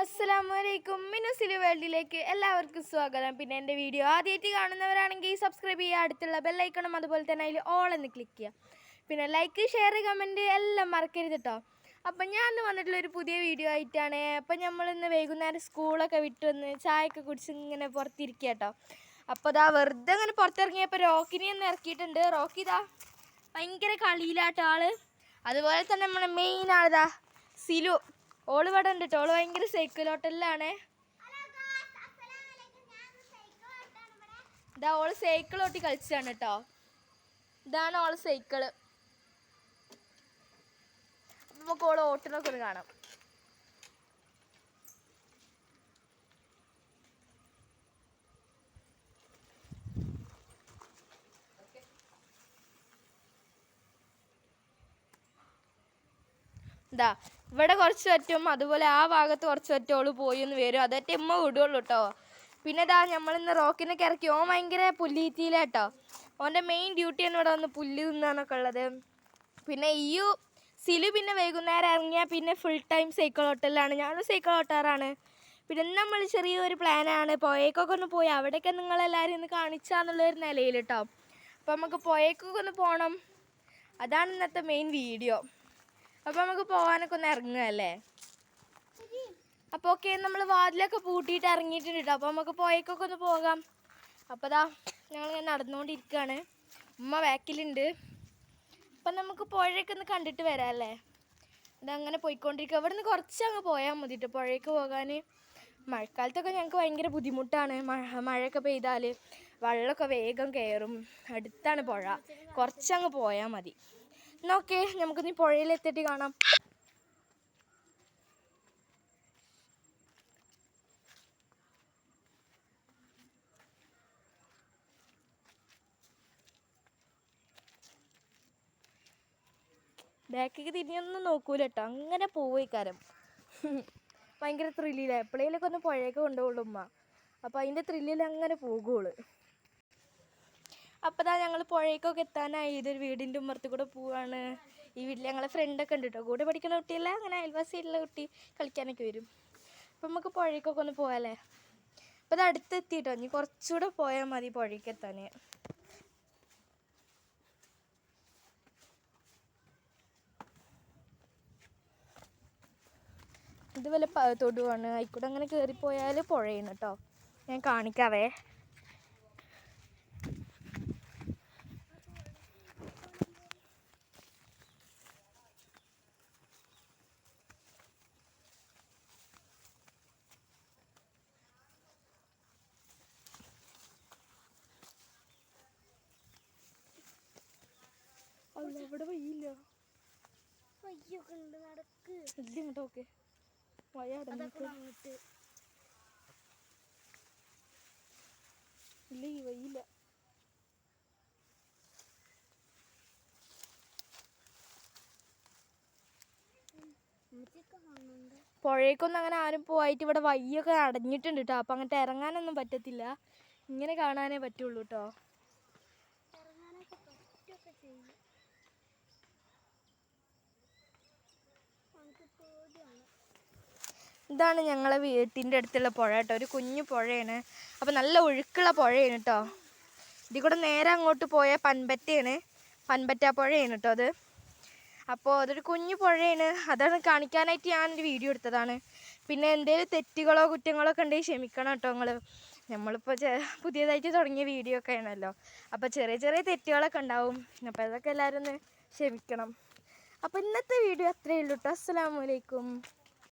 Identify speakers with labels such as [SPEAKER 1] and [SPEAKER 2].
[SPEAKER 1] അസ്സലാമലൈക്കും. മിനുസിലി വേൾഡിലേക്ക് എല്ലാവർക്കും സ്വാഗതം. പിന്നെ എന്റെ വീഡിയോ ആദ്യമായിട്ട് കാണുന്നവരാണെങ്കിൽ സബ്സ്ക്രൈബ് ചെയ്യുക അടുത്തുള്ള ബെല്ലൈക്കണം അതുപോലെ തന്നെ അതിൽ ഓൾ എന്ന് ക്ലിക്ക് ചെയ്യുക. പിന്നെ ലൈക്ക് ഷെയർ കമന്റ് എല്ലാം മറക്കരുത് കേട്ടോ അപ്പം ഞാൻ ഇന്ന് വന്നിട്ടുള്ള ഒരു പുതിയ വീഡിയോ ആയിട്ടാണ്. അപ്പം നമ്മളിന്ന് വൈകുന്നേരം സ്കൂളൊക്കെ വിട്ട് വന്ന് ചായയൊക്കെ കുടിച്ച് ഇങ്ങനെ പുറത്തിരിക്കുക കേട്ടോ അപ്പോൾ ഇതാ വെറുതെ ഇങ്ങനെ പുറത്തിറങ്ങിയപ്പോൾ റോക്കിനെ ഒന്ന് ഇറക്കിയിട്ടുണ്ട്. റോക്കി ഇതാ ഭയങ്കര കളിയിലാട്ടോ ആൾ. അതുപോലെ തന്നെ നമ്മുടെ മെയിൻ ആളിതാ സിലു. ഓൾ ഇവിടെ ഉണ്ട് ഓൾ ഭയങ്കര സൈക്കിൾ ഹോട്ടലിലാണ് ഇതാ ഓൾ സൈക്കിൾ ഓട്ടി കളിച്ചാണ് കേട്ടോ. ഇതാണ് ഓൾ സൈക്കിൾ നമുക്ക് ഓൾ ഓട്ടിനൊക്കെ ഒന്ന് കാണാം. ഇതാ ഇവിടെ കുറച്ച് പറ്റും അതുപോലെ ആ ഭാഗത്ത് കുറച്ച് പറ്റോൾ പോയി എന്ന് വരും. അതൊക്കെ ഉമ്മ വിടുള്ളൂ കേട്ടോ പിന്നെ ഇതാ നമ്മളിന്ന് റോക്കിനൊക്കെ ഇറക്കി ഓൻ ഭയങ്കര പുല്ലിത്തീല ഓന്റെ മെയിൻ ഡ്യൂട്ടിയാണ് ഇവിടെ വന്ന് പുല്ല് തിന്നാന്നൊക്കെ ഉള്ളത്. പിന്നെ ഈ സിലു പിന്നെ വൈകുന്നേരം ഇറങ്ങിയാൽ പിന്നെ ഫുൾ ടൈം സൈക്കിൾ ഹോട്ടലിലാണ് ഞാനും സൈക്കിൾ ഹോട്ടാറാണ് പിന്നെ നമ്മൾ ചെറിയൊരു പ്ലാനാണ് പുഴയ്ക്കൊക്കെ ഒന്ന് പോയി. അവിടെയൊക്കെ നിങ്ങളെല്ലാവരും ഒന്ന് കാണിച്ചാന്നുള്ളൊരു നിലയിൽ കേട്ടോ അപ്പോൾ നമുക്ക് പുഴയ്ക്കൊക്കെ ഒന്ന് പോകണം അതാണ് ഇന്നത്തെ മെയിൻ വീഡിയോ അപ്പോൾ നമുക്ക് പോകാനൊക്കെ ഒന്ന് ഇറങ്ങുകയല്ലേ അപ്പോൾ ഓക്കെ നമ്മൾ വാതിലൊക്കെ പൂട്ടിയിട്ട് ഇറങ്ങിയിട്ടുണ്ട് കേട്ടോ അപ്പോൾ നമുക്ക് പോയേക്കൊക്കെ ഒന്ന് പോകാം. അപ്പോൾ ദാ ഞങ്ങളിങ്ങനെ നടന്നുകൊണ്ടിരിക്കുകയാണ് ഉമ്മ ബാക്കിലുണ്ട്. അപ്പം നമുക്ക് പുഴയൊക്കെ ഒന്ന് കണ്ടിട്ട് വരാം അല്ലേ? ഇതങ്ങനെ പോയിക്കൊണ്ടിരിക്കുക ഇവിടെ നിന്ന് കുറച്ച് അങ്ങ് പോയാൽ മതി കേട്ടോ പുഴയ്ക്ക് പോകാൻ മഴക്കാലത്തൊക്കെ ഞങ്ങൾക്ക് ഭയങ്കര ബുദ്ധിമുട്ടാണ്. മഴ മഴയൊക്കെ പെയ്താൽ വെള്ളമൊക്കെ വേഗം കയറും അടുത്താണ് പുഴ. കുറച്ചങ്ങ് പോയാൽ മതി. എന്നാ നമുക്ക് നീ പുഴയിലെത്തിയിട്ട് കാണാം. ബാക്കിലേക്ക് തിരിഞ്ഞൊന്നും നോക്കൂല കേട്ടോ. അങ്ങനെ പോയിക്കാരം ഭയങ്കര ത്രില്ലില്ല എപ്പോഴേലൊക്കെ ഒന്ന് പുഴയൊക്കെ കൊണ്ടുപോകുള്ളൂ ഉമ്മ. അപ്പോൾ അതിന്റെ ത്രില്ലിൽ അങ്ങനെ പോകുള്ളൂ. അപ്പോൾ ദാ ഞങ്ങൾ പുഴയ്ക്കൊക്കെ എത്താനായി. ഇതൊരു വീടിന്റെ ഉമ്മറത്ത് കൂടെ പോവാണ്. ഈ വീട്ടിൽ ഞങ്ങളെ ഫ്രണ്ടൊക്കെ ഉണ്ട് കേട്ടോ കൂടെ പഠിക്കുന്ന കുട്ടിയല്ല അങ്ങനെ അയൽവാസിയുള്ള കുട്ടി കളിക്കാനൊക്കെ വരും. അപ്പം നമുക്ക് പുഴയ്ക്കൊക്കെ ഒന്ന് പോകാല്ലേ അപ്പോൾ ഇത് അടുത്തെത്തി കേട്ടോ ഇനി കുറച്ചുകൂടെ പോയാൽ മതി പുഴയ്ക്ക് എത്താൻ ഇത് വല്ല തൊടുവാണ്. ആയിക്കൂടെ അങ്ങനെ കയറിപ്പോയാൽ പുഴയാണ് കേട്ടോ ഞാൻ കാണിക്കാവേ. ഇവിടെ വയ്യില്ല
[SPEAKER 2] വയ്യൊക്കെ ഉണ്ട് നടക്ക്.
[SPEAKER 1] ഇല്ല ഇങ്ങോട്ട് ഓക്കെ വയ അടങ്ങിട്ട്
[SPEAKER 2] അങ്ങോട്ട്
[SPEAKER 1] ഇല്ല ഈ വയ്യില്ല പുഴയ്ക്കൊന്നും അങ്ങനെ ആരും പോയിട്ട് ഇവിടെ വയ്യൊക്കെ അടഞ്ഞിട്ടുണ്ട് കേട്ടോ അപ്പം അങ്ങോട്ട് ഇറങ്ങാനൊന്നും പറ്റത്തില്ല. ഇങ്ങനെ കാണാനേ പറ്റുള്ളൂ കേട്ടോ
[SPEAKER 2] ഇറങ്ങാനൊക്കെ പറ്റൊക്കെ ചെയ്യും നമുക്ക് പേടിയാണ്
[SPEAKER 1] ഇതാണ് ഞങ്ങളെ വീട്ടിന്റെ അടുത്തുള്ള പുഴ കേട്ടോ. ഒരു കുഞ്ഞു പുഴയാണ്. അപ്പോൾ നല്ല ഒഴുക്കുള്ള പുഴയാണ് കേട്ടോ. ഇതിൽ കൂടെ നേരെ അങ്ങോട്ട് പോയ പൻപറ്റയാണ്. പൻപറ്റ പുഴയാണ് കേട്ടോ അത്. അപ്പോൾ അതൊരു കുഞ്ഞു പുഴയാണ്. അതാണ് കാണിക്കാനായിട്ട് ഞാനൊരു വീഡിയോ എടുത്തതാണ്. പിന്നെ എന്തെങ്കിലും തെറ്റുകളോ കുറ്റങ്ങളോ ഒക്കെ ഉണ്ടെങ്കിൽ ക്ഷമിക്കണം കേട്ടോ നിങ്ങൾ. നമ്മളിപ്പോൾ പുതിയതായിട്ട് തുടങ്ങിയ വീഡിയോ ഒക്കെ ആണല്ലോ. അപ്പോൾ ചെറിയ ചെറിയ തെറ്റുകളൊക്കെ ഉണ്ടാവും. അപ്പോൾ അതൊക്കെ എല്ലാവരും ഒന്ന് ക്ഷമിക്കണം. അപ്പോൾ ഇന്നത്തെ വീഡിയോ അത്രയേ ഉള്ളൂ കേട്ടോ. അസ്സാം വലൈക്കും